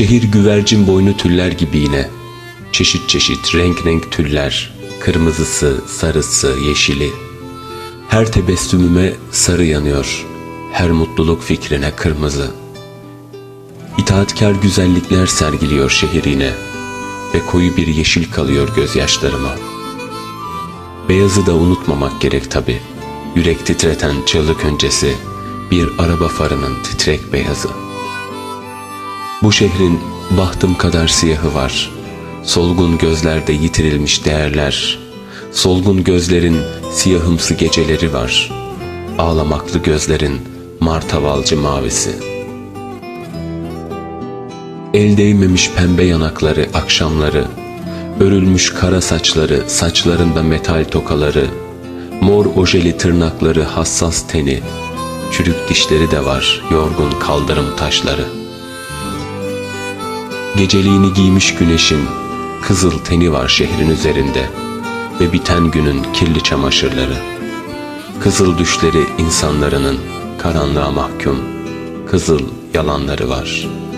Şehir güvercin boynu tüller gibi yine. Çeşit çeşit renk renk tüller. Kırmızısı, sarısı, yeşili. Her tebessümüme sarı yanıyor. Her mutluluk fikrine kırmızı. İtaatkar güzellikler sergiliyor şehir yine. Ve koyu bir yeşil kalıyor gözyaşlarıma. Beyazı da unutmamak gerek tabi. Yürek titreten çığlık öncesi bir araba farının titrek beyazı. Bu şehrin bahtım kadar siyahı var. Solgun gözlerde yitirilmiş değerler. Solgun gözlerin siyahımsı geceleri var. Ağlamaklı gözlerin martavalcı mavisi. El değmemiş pembe yanakları akşamları. Örülmüş kara saçları, saçlarında metal tokaları. Mor ojeli tırnakları, hassas teni. Çürük dişleri de var, yorgun kaldırım taşları. Geceliğini giymiş güneşin kızıl teni var şehrin üzerinde ve biten günün kirli çamaşırları. Kızıl düşleri insanlarının karanlığa mahkum, kızıl yalanları var.''